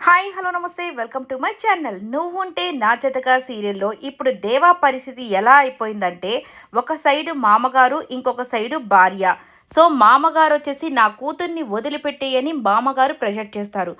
Hi hello నమస్తే. Welcome to my channel. నువ్వు ఉంటే నా జతగా సీరియల్లో ఇప్పుడు దేవా పరిస్థితి ఎలా అయిపోయిందంటే ఒక సైడు మామగారు ఇంకొక సైడు భార్య. సో మామగారు వచ్చేసి నా కూతుర్ని వదిలిపెట్టేయని మామగారు ప్రెజర్ చేస్తారు.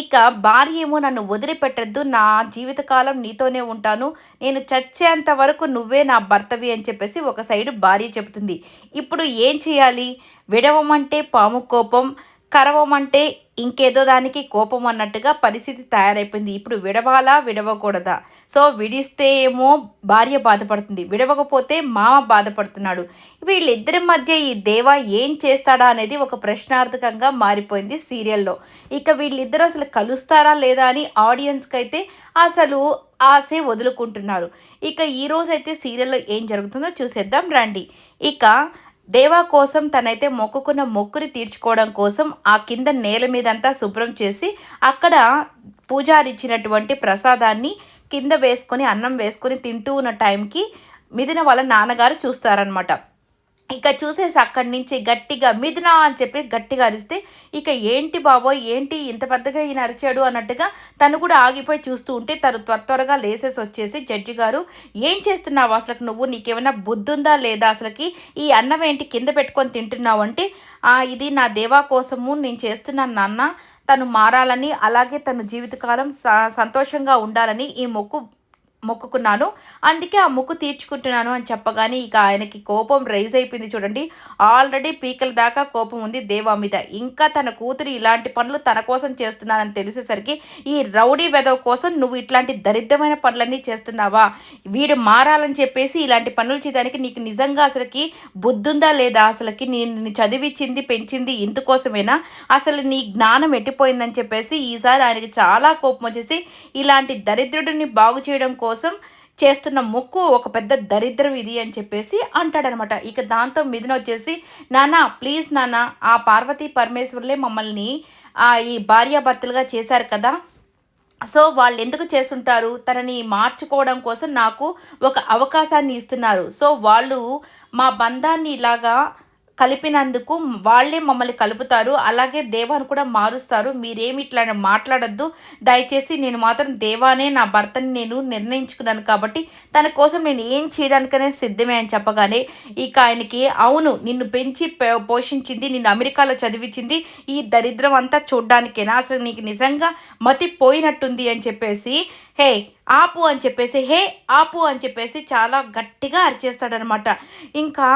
ఇక భార్య ఏమో నన్ను వదిలిపెట్టద్దు నా జీవితకాలం నీతోనే ఉంటాను. నేను చచ్చేంత వరకు నువ్వే నా భర్తవి అని చెప్పేసి ఒక సైడు భార్య చెబుతుంది. ఇప్పుడు ఏం చేయాలి? విడవమంటే పాము కోపం కరవమంటే ఇంకేదో దానికి కోపం అన్నట్టుగా పరిస్థితి తయారైపోయింది. ఇప్పుడు విడవాలా విడవకూడదా? సో విడిస్తే ఏమో భార్య బాధపడుతుంది. విడవకపోతే మామ బాధపడుతున్నాడు. వీళ్ళిద్దరి మధ్య ఈ దేవ ఏం చేస్తాడా అనేది ఒక ప్రశ్నార్థకంగా మారిపోయింది సీరియల్లో. ఇక వీళ్ళిద్దరు అసలు కలుస్తారా లేదా అని ఆడియన్స్కి అయితే అసలు ఆశే వదులుకుంటున్నారు. ఇక ఈరోజు అయితే సీరియల్లో ఏం జరుగుతుందో చూసేద్దాం రండి. ఇక దేవా కోసం తనైతే మొక్కుకున్న మొక్కుని తీర్చుకోవడం కోసం ఆ కింద నేల మీదంతా శుభ్రం చేసి అక్కడ పూజారిచ్చినటువంటి ప్రసాదాన్ని కింద వేసుకొని అన్నం వేసుకొని తింటూ ఉన్న టైంకి మిదిన వాళ్ళ నాన్నగారు చూస్తారనమాట ఇక చూసేసి అక్కడి నుంచి గట్టిగా మిథునా అని చెప్పి గట్టిగా అరిస్తే ఇక ఏంటి బాబోయ్ ఏంటి ఇంత పెద్దగా ఈయన అరిచాడు అన్నట్టుగా తను కూడా ఆగిపోయి చూస్తూ ఉంటే తను త్వర త్వరగా లేసేసి వచ్చేసి జడ్జి గారు ఏం చేస్తున్నావు అసలు నువ్వు? నీకేమైనా బుద్ధుందా లేదా అసలుకి? ఈ అన్నం ఏంటి కింద పెట్టుకొని తింటున్నావు అంటే ఇది నా దేవా కోసము నేను చేస్తున్నాను నాన్న తను మారాలని అలాగే తన జీవితకాలం సంతోషంగా ఉండాలని ఈ మొక్కు మొక్కుకున్నాను. అందుకే ఆ మొక్కు తీర్చుకుంటున్నాను అని చెప్పగానే ఇక ఆయనకి కోపం రైజ్ అయిపోయింది చూడండి. ఆల్రెడీ పీకల దాకా కోపం ఉంది దేవా మీద. ఇంకా తన కూతురు ఇలాంటి పనులు తన కోసం చేస్తున్నానని తెలిసేసరికి ఈ రౌడీ వెదవ కోసం నువ్వు ఇట్లాంటి దరిద్రమైన పనులన్నీ చేస్తున్నావా? వీడు మారాలని చెప్పేసి ఇలాంటి పనులు చేయడానికి నీకు నిజంగా అసలుకి బుద్ధుందా లేదా? అసలుకి నేను చదివించింది పెంచింది ఇందుకోసమేనా? అసలు నీ జ్ఞానం ఎట్టిపోయిందని చెప్పేసి ఈసారి ఆయనకి చాలా కోపం వచ్చేసి ఇలాంటి దరిద్రుడిని బాగు చేయడం కోసం కోసం చేస్తున్న మొక్కు ఒక పెద్ద దరిద్రం ఇది అని చెప్పేసి అంటాడనమాట. ఇక దాంతో మిథున వచ్చేసి నానా ప్లీజ్ నాన్న ఆ పార్వతీ పరమేశ్వరులే మమ్మల్ని ఈ భార్యాభర్తలుగా చేశారు కదా. సో వాళ్ళు ఎందుకు చేస్తుంటారు? తనని మార్చుకోవడం కోసం నాకు ఒక అవకాశాన్ని ఇస్తున్నారు. సో వాళ్ళు మా బంధాన్ని ఇలాగా కలిపినందుకు వాళ్ళే మమ్మల్ని కలుపుతారు. అలాగే దేవాన్ని కూడా మారుస్తారు. మీరేమి ఇట్లా మాట్లాడద్దు. దయచేసి నేను మాత్రం దేవానే నా భర్తని నేను నిర్ణయించుకున్నాను కాబట్టి తన కోసం నేను ఏం చేయడానికనే సిద్ధమే అని చెప్పగానే ఇక ఆయనకి అవును నిన్ను పెంచి పోషించింది నిన్ను అమెరికాలో చదివించింది ఈ దరిద్రం అంతా చూడ్డానికేనా? అసలు నీకు నిజంగా మతి పోయినట్టుంది అని చెప్పేసి హే ఆపు అని చెప్పేసి హే ఆపు అని చెప్పేసి చాలా గట్టిగా అరిచేస్తాడనమాట. ఇంకా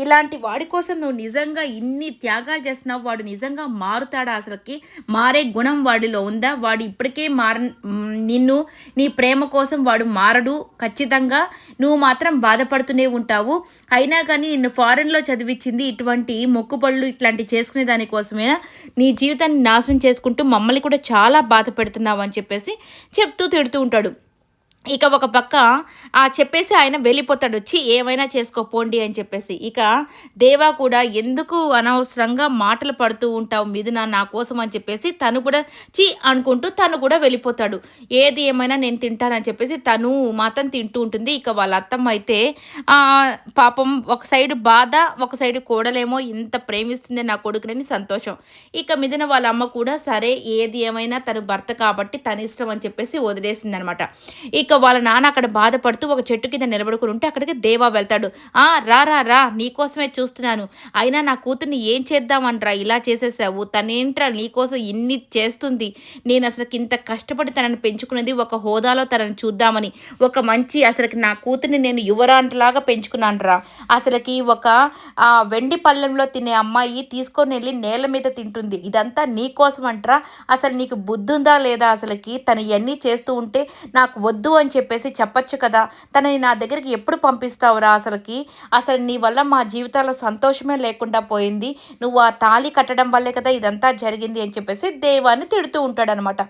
ఇలాంటి వాడి కోసం నువ్వు నిజంగా ఇన్ని త్యాగాలు చేస్తున్నావు వాడు నిజంగా మారుతాడా అసలుకి? మారే గుణం వాడిలో ఉందా? వాడు ఇప్పటికే మార నిన్ను నీ ప్రేమ కోసం వాడు మారడు ఖచ్చితంగా. నువ్వు మాత్రం బాధపడుతూనే ఉంటావు. అయినా కానీ నిన్ను ఫారెన్లో చదివించింది ఇటువంటి మొక్కుబళ్ళు ఇట్లాంటి చేసుకునే దానికోసమే నీ జీవితాన్ని నాశనం చేసుకుంటూ మమ్మల్ని కూడా చాలా బాధ పెడుతున్నావు అని చెప్పేసి చెప్ చెప్తూ తిడుతూ ఉంటాడు. ఇక ఒక పక్క ఆ చెప్పేసి ఆయన వెళ్ళిపోతాడు. వచ్చి ఏమైనా చేసుకోపోండి అని చెప్పేసి. ఇక దేవా కూడా ఎందుకు అనవసరంగా మాటలు పడుతూ ఉంటావు మిథున నా కోసం అని చెప్పేసి తను కూడా చి అనుకుంటూ తను కూడా వెళ్ళిపోతాడు. ఏది ఏమైనా నేను తింటానని చెప్పేసి తను మాత్రం తింటూ ఉంటుంది. ఇక వాళ్ళ అత్తమ్మ అయితే పాపం ఒక సైడు బాధ ఒక సైడ్ కూడలేమో ఇంత ప్రేమిస్తుంది నా కొడుకునని సంతోషం. ఇక మిథున వాళ్ళ అమ్మ కూడా సరే ఏది ఏమైనా తను భర్త కాబట్టి తన ఇష్టం అని చెప్పేసి వదిలేసింది అనమాట ఇక వాళ్ళ నాన్న అక్కడ బాధపడుతూ ఒక చెట్టు కింద నిలబడుకుని ఉంటే అక్కడికి దేవా వెళ్తాడు. ఆ రా రా రా నీకోసమే చూస్తున్నాను. అయినా నా కూతుర్ని ఏం చేద్దామంట్రా? ఇలా చేసేసావు. తనేంట్రా నీకోసం ఇన్ని చేస్తుంది? నేను అసలుకి ఇంత కష్టపడి తనని పెంచుకున్నది ఒక హోదాలో తనని చూద్దామని. ఒక మంచి అసలుకి నా కూతుర్ని నేను యువరాంటలాగా పెంచుకున్నానరా. అసలుకి ఒక వెండి పళ్ళెంలో తినే అమ్మాయి తీసుకొని వెళ్ళి నేల మీద తింటుంది. ఇదంతా నీకోసం అంటరా అసలు నీకు బుద్ధి ఉందా లేదా? అసలుకి తను ఇవన్నీ చేస్తూ ఉంటే నాకు వద్దు అని చెప్పేసి చెప్పచ్చు కదా. తనని నా దగ్గరికి ఎప్పుడు పంపిస్తావురా అసలుకి? అసలు నీ వల్ల మా జీవితాల సంతోషమే లేకుండా పోయింది. నువ్వు ఆ తాళి కట్టడం వల్లే కదా ఇదంతా జరిగింది అని చెప్పేసి దేవాన్ని తిడుతూ ఉంటాడనమాట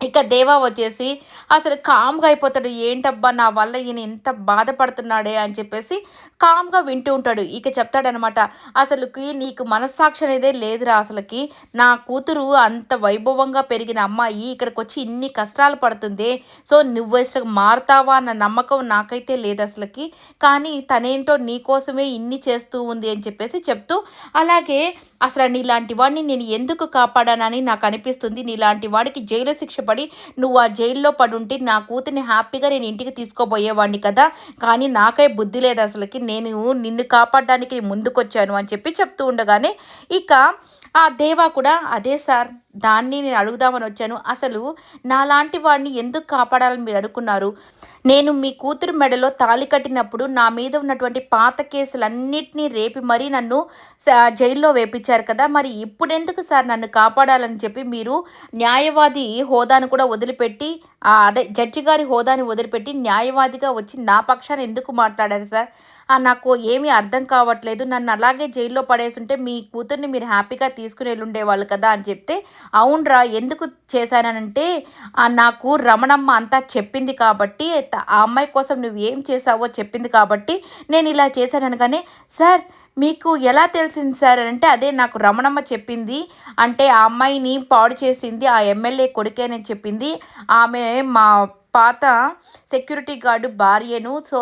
ఇక దేవా వచ్చేసి అసలు కామ్గా అయిపోతాడు. ఏంటబ్బా నా వల్ల ఈయన ఎంత బాధపడుతున్నాడే? అని చెప్పేసి కామ్గా వింటూ ఉంటాడు. ఇక చెప్తాడనమాట అసలుకి నీకు మనస్సాక్షి అనేదే లేదురా అసలుకి. నా కూతురు అంత వైభవంగా పెరిగిన అమ్మాయి ఇక్కడికి వచ్చి ఇన్ని కష్టాలు పడుతుంది. సో నువ్వు అసలు మారుతావా అన్న నమ్మకం నాకైతే లేదు అసలుకి. కానీ తనేంటో నీకోసమే ఇన్ని చేస్తూ ఉంది అని చెప్పేసి చెప్తూ అలాగే అసలు నీలాంటి వాడిని నేను ఎందుకు కాపాడానని నాకు అనిపిస్తుంది. నీలాంటి వాడికి జైలు శిక్ష పడి నువ్వు ఆ జైల్లో పడుంటే నా కూతుర్ని హ్యాపీగా నేను ఇంటికి తీసుకోబోయేవాడిని కదా కానీ నాకే బుద్ధి లేదు అసలుకి. నేను నిన్ను కాపాడడానికి ముందుకొచ్చాను అని చెప్పి చెప్తూ ఉండగానే ఇక ఆ దేవా కూడా అదే సార్ దాన్ని నేను అడుగుదామని వచ్చాను. అసలు నాలాంటి వాడిని ఎందుకు కాపాడాలని మీరు అనుకున్నారు నేను మీ కూతురు మెడలో తాళి కట్టినప్పుడు నా మీద ఉన్నటువంటి పాత కేసులన్నిటినీ రేపి మరీ నన్ను జైల్లో వేపించారు కదా! మరి ఇప్పుడెందుకు సార్ నన్ను కాపాడాలని చెప్పి మీరు న్యాయవాది హోదాను కూడా వదిలిపెట్టి అదే జడ్జి గారి హోదాని వదిలిపెట్టి న్యాయవాదిగా వచ్చి నా పక్షాన్ని ఎందుకు మాట్లాడారు సార్? నాకు ఏమీ అర్థం కావట్లేదు. నన్ను అలాగే జైల్లో పడేసుంటే మీ కూతుర్ని మీరు హ్యాపీగా తీసుకుని వెళ్ళుండేవాళ్ళు కదా అని చెప్తే అవునరా ఎందుకు చేశానంటే నాకు రమణమ్మ అంతా చెప్పింది కాబట్టి ఆ అమ్మాయి కోసం నువ్వు ఏం చేసావో చెప్పింది కాబట్టి నేను ఇలా చేశాననగానే సార్ మీకు ఎలా తెలిసింది సార్? అంటే అదే నాకు రమణమ్మ చెప్పింది. అంటే ఆ అమ్మాయిని పాడు చేసింది ఆ ఎమ్మెల్యే కొడుకేనని చెప్పింది. ఆమె మా పాత సెక్యూరిటీ గార్డు భార్యను సో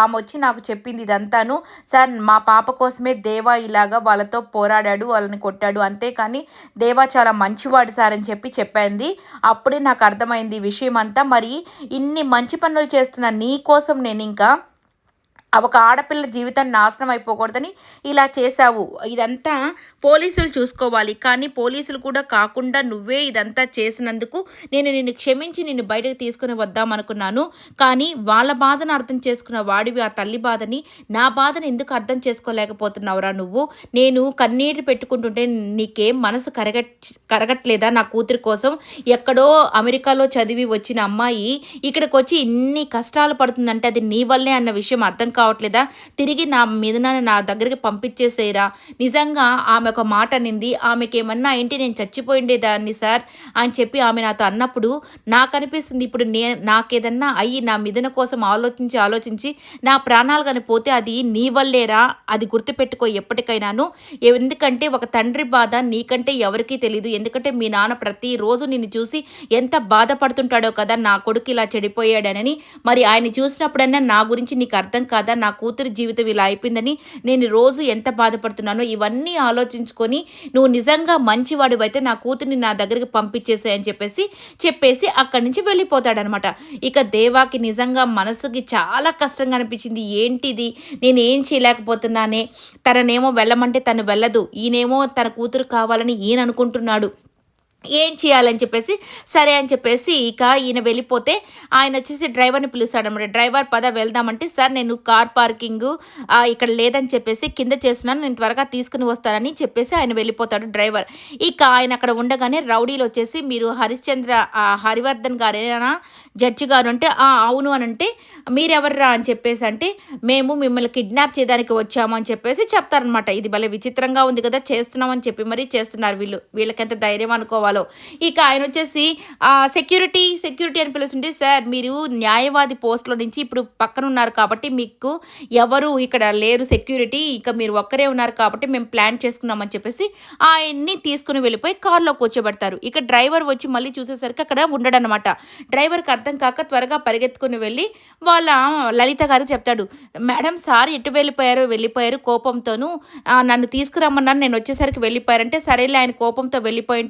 ఆమె వచ్చి నాకు చెప్పింది ఇదంతాను. సార్ మా పాప కోసమే దేవా ఇలాగా వాళ్ళతో పోరాడాడు వాళ్ళని కొట్టాడు అంతేకాని దేవా చాలా మంచివాడు సార్ అని చెప్పి చెప్పింది. అప్పుడే నాకు అర్థమైంది విషయం అంతా మరి ఇన్ని మంచి పనులు చేస్తున్న నీ కోసం నేను ఇంకా ఒక ఆడపిల్ల జీవితం నాశనం అయిపోకూడదని ఇలా చేశావు. ఇదంతా పోలీసులు చూసుకోవాలి. కానీ పోలీసులు కూడా కాకుండా నువ్వే ఇదంతా చేసినందుకు నేను నిన్ను క్షమించి నిన్ను బయటకు తీసుకుని వద్దామనుకున్నాను. కానీ వాళ్ళ బాధను అర్థం చేసుకున్న వాడివి ఆ తల్లి బాధని నా బాధను ఎందుకు అర్థం చేసుకోలేకపోతున్నావురా నువ్వు? నేను కన్నీరు పెట్టుకుంటుంటే నీకేం మనసు కరగట్ కరగట్లేదా నా కూతురి కోసం? ఎక్కడో అమెరికాలో చదివి వచ్చిన అమ్మాయి ఇక్కడికి వచ్చి ఇన్ని కష్టాలు పడుతుందంటే అది నీ వల్లే అన్న విషయం అర్థం కావట్లేదా? తిరిగి నా మీద నా దగ్గరికి పంపించేసేరా నిజంగా ఆమె ఒక మాట అనింది. ఆమెకి ఏమన్నా ఏంటి నేను చచ్చిపోయిండేదాన్ని సార్ అని చెప్పి ఆమె నాతో అన్నప్పుడు నాకు అనిపిస్తుంది ఇప్పుడు నే నాకేదన్నా అయ్యి నా మిదన కోసం ఆలోచించి ఆలోచించి నా ప్రాణాలు కానీ పోతే అది నీ వల్లేరా? అది గుర్తుపెట్టుకో ఎప్పటికైనాను. ఎందుకంటే ఒక తండ్రి బాధ నీకంటే ఎవరికీ తెలియదు ఎందుకంటే మీ నాన్న ప్రతిరోజు నిన్ను చూసి ఎంత బాధపడుతుంటాడో కదా నా కొడుకు ఇలా చెడిపోయాడనని. మరి ఆయన చూసినప్పుడైనా నా గురించి నీకు అర్థం కాదు. నా కూతురి జీవితం ఇలా అయిపోయిందని నేను రోజు ఎంత బాధపడుతున్నానో ఇవన్నీ ఆలోచించుకొని నువ్వు నిజంగా మంచివాడు అయితే నా కూతురిని నా దగ్గరికి పంపించేసాయని చెప్పేసి చెప్పేసి అక్కడి నుంచి వెళ్ళిపోతాడనమాట. ఇక దేవాకి నిజంగా మనసుకి చాలా కష్టంగా అనిపించింది. ఏంటిది? నేను ఏం చేయలేకపోతున్నానే? తననేమో వెళ్ళమంటే తను వెళ్ళదు. ఈయనేమో తన కూతురు కావాలని ఈయన అనుకుంటున్నాడు. ఏం చేయాలని చెప్పేసి సరే అని చెప్పేసి ఇక ఈయన వెళ్ళిపోతే ఆయన వచ్చేసి డ్రైవర్ని పిలుస్తాడు అనమాట డ్రైవర్ పద వెళ్దామంటే సార్ నేను కార్ పార్కింగ్ ఇక్కడ లేదని చెప్పేసి కింద చేస్తున్నాను నేను త్వరగా తీసుకుని వస్తానని చెప్పేసి ఆయన వెళ్ళిపోతాడు డ్రైవర్. ఇక ఆయన అక్కడ ఉండగానే రౌడీలు వచ్చేసి మీరు హరిశ్చంద్ర హరివర్ధన్ గారేనా? జడ్జి గారు అంటే అవును అని అంటే మీరెవర్రా? అని చెప్పేసి అంటే మేము మిమ్మల్ని కిడ్నాప్ చేయడానికి వచ్చాము అని చెప్పేసి చెప్తారనమాట ఇది భలే విచిత్రంగా ఉంది కదా చేస్తున్నామని చెప్పి మరీ చేస్తున్నారు వీళ్ళు. వీళ్ళకెంత ధైర్యం అనుకోవాలి. చేసుకోవాలో. ఇక ఆయన వచ్చేసి సెక్యూరిటీ సెక్యూరిటీ అని పిలుస్తుంటే సార్ మీరు న్యాయవాది పోస్ట్లో నుంచి ఇప్పుడు పక్కన ఉన్నారు కాబట్టి మీకు ఎవరు ఇక్కడ లేరు సెక్యూరిటీ ఇక మీరు ఒక్కరే ఉన్నారు కాబట్టి మేము ప్లాన్ చేసుకున్నామని చెప్పేసి ఆయన్ని తీసుకుని వెళ్ళిపోయి కార్లో కూర్చోబెడతారు. ఇక డ్రైవర్ వచ్చి మళ్ళీ చూసేసరికి అక్కడ ఉండడనమాట డ్రైవర్కి అర్థం కాక త్వరగా పరిగెత్తుకుని వెళ్ళి వాళ్ళ లలిత గారికి చెప్తాడు మేడం సార్ ఎటు వెళ్ళిపోయారో వెళ్ళిపోయారు కోపంతోనూ నన్ను తీసుకురమ్మన్నాను నేను వచ్చేసరికి వెళ్ళిపోయారంటే సరేలే ఆయన కోపంతో వెళ్ళిపోయి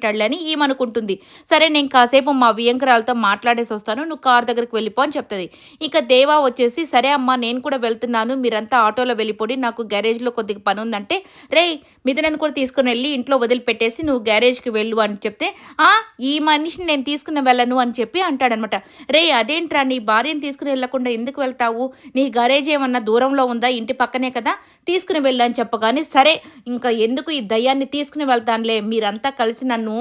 ఏమనుకుంటుంది? సరే నేను కాసేపు మా వియంకరాలతో మాట్లాడేసి వస్తాను. నువ్వు కార్ దగ్గరికి వెళ్ళిపో అని చెప్తుంది. ఇక దేవా వచ్చేసి సరే అమ్మా నేను కూడా వెళ్తున్నాను. మీరంతా ఆటోలో వెళ్ళిపోయి నాకు గ్యారేజ్లో కొద్దిగా పని ఉందంటే రే మిథునను కూడా తీసుకుని వెళ్ళి ఇంట్లో వదిలిపెట్టేసి నువ్వు గ్యారేజ్కి వెళ్ళు అని చెప్తే ఆ ఈ మనిషిని నేను తీసుకుని వెళ్ళను అని చెప్పి అంటాడనమాట. రే అదేంట్రా? నీ భార్యను తీసుకుని వెళ్ళకుండా ఎందుకు వెళ్తావు? నీ గ్యారేజ్ ఏమన్నా దూరంలో ఉందా? ఇంటి పక్కనే కదా? తీసుకుని వెళ్ళని చెప్పగానే సరే ఇంకా ఎందుకు ఈ దయ్యాన్ని తీసుకుని వెళ్తానులే? మీరంతా కలిసి నన్ను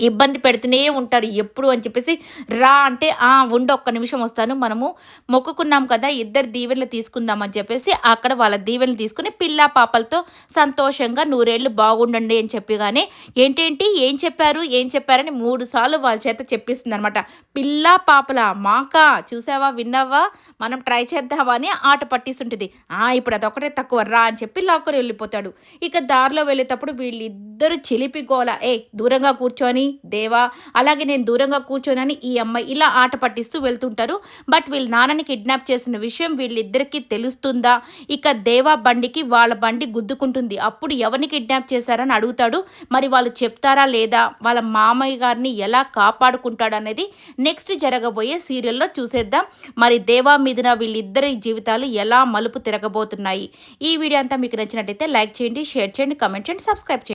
ఇబ్బంది పెడుతూనే ఉంటారు. ఎప్పుడు అని చెప్పేసి రా అంటే ఆ ఉండు ఒక్క నిమిషం వస్తాను. మనము మొక్కుకున్నాం కదా ఇద్దరు దీవెనలు తీసుకుందామని చెప్పేసి అక్కడ వాళ్ళ దీవెనలు తీసుకుని పిల్ల పాపలతో సంతోషంగా నూరేళ్ళు బాగుండండి అని చెప్పి కానీ ఏంటేంటి? ఏం చెప్పారు? ఏం చెప్పారని మూడు సార్లు వాళ్ళ చేత చెప్పిస్తుంది అనమాట పిల్ల పాపల? మాక? చూసావా? విన్నావా? మనం ట్రై చేద్దామా? అని ఆట పట్టిస్తుంటుంది. ఆ ఇప్పుడు అదొకటే తక్కువ. రా అని చెప్పి లాక్కొని వెళ్ళిపోతాడు. ఇక దారిలో వెళ్ళేటప్పుడు వీళ్ళిద్దరు చిలిపి గోల ఏ దూరంగా కూర్చొని దేవా అలాగే నేను దూరంగా కూర్చోనని ఈ అమ్మాయి ఇలా ఆట పట్టిస్తూ వెళ్తుంటారు. బట్ వీళ్ళ నాన్నని కిడ్నాప్ చేసిన విషయం వీళ్ళిద్దరికీ తెలుస్తుందా? ఇక దేవా బండికి వాళ్ళ బండి గుద్దుకుంటుంది. అప్పుడు ఎవరిని కిడ్నాప్ చేశారని అడుగుతాడు. మరి వాళ్ళు చెప్తారా లేదా? వాళ్ళ మామయ్య గారిని ఎలా కాపాడుకుంటాడు అనేది నెక్స్ట్ జరగబోయే సీరియల్లో చూసేద్దాం. మరి దేవా మీదన వీళ్ళిద్దరి జీవితాలు ఎలా మలుపు తిరగబోతున్నాయి? ఈ వీడియో అంతా మీకు నచ్చినట్టయితే లైక్ చేయండి షేర్ చేయండి కమెంట్ చేయండి సబ్స్క్రైబ్ చేయండి.